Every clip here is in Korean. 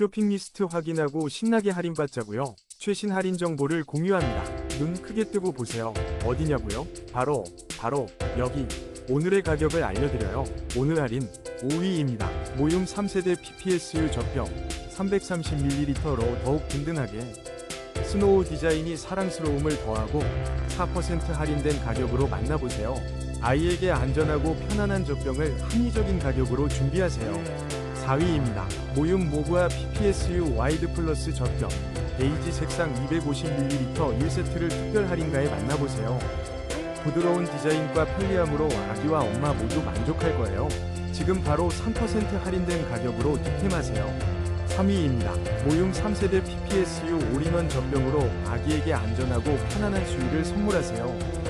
쇼핑 리스트 확인하고 신나게 할인받자고요. 최신 할인 정보를 공유합니다. 눈 크게 뜨고 보세요. 어디냐고요? 바로 바로 여기. 오늘의 가격을 알려드려요. 오늘 할인 5위입니다. 모듈 3세대 PPSU 젖병 330ml로 더욱 든든하게 스노우 디자인이 사랑스러움을 더하고 4% 할인된 가격으로 만나보세요. 아이에게 안전하고 편안한 젖병을 합리적인 가격으로 준비하세요. 4위입니다. 모윰 모브아 PPSU 와이드 플러스 젖병 베이지 색상 250ml 1세트를 특별 할인가에 만나보세요. 부드러운 디자인과 편리함으로 아기와 엄마 모두 만족할 거예요. 지금 바로 3% 할인된 가격으로 득템하세요. 3위입니다. 모윰 3세대 PPSU 올인원 젖병으로 아기에게 안전하고 편안한 수유를 선물하세요.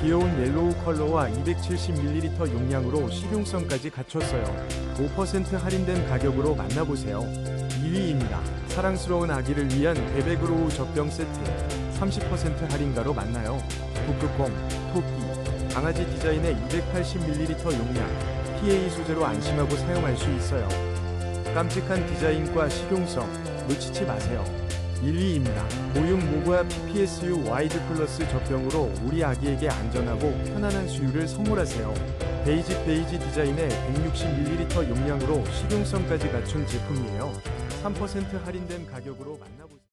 귀여운 옐로우 컬러와 270ml 용량으로 실용성까지 갖췄어요. 5% 할인된 가격으로 만나보세요. 2위입니다. 사랑스러운 아기를 위한 베베그로우 젖병 세트 30% 할인가로 만나요. 북극곰, 토끼, 강아지 디자인의 280ml 용량, PA 소재로 안심하고 사용할 수 있어요. 깜찍한 디자인과 실용성 놓치지 마세요. 1위입니다. 모윰 모브아 PPSU 와이드 플러스 젖병으로 우리 아기에게 안전하고 편안한 수유를 선물하세요. 베이지 베이지 디자인의 160ml 용량으로 실용성까지 갖춘 제품이에요. 3% 할인된 가격으로 만나보세요.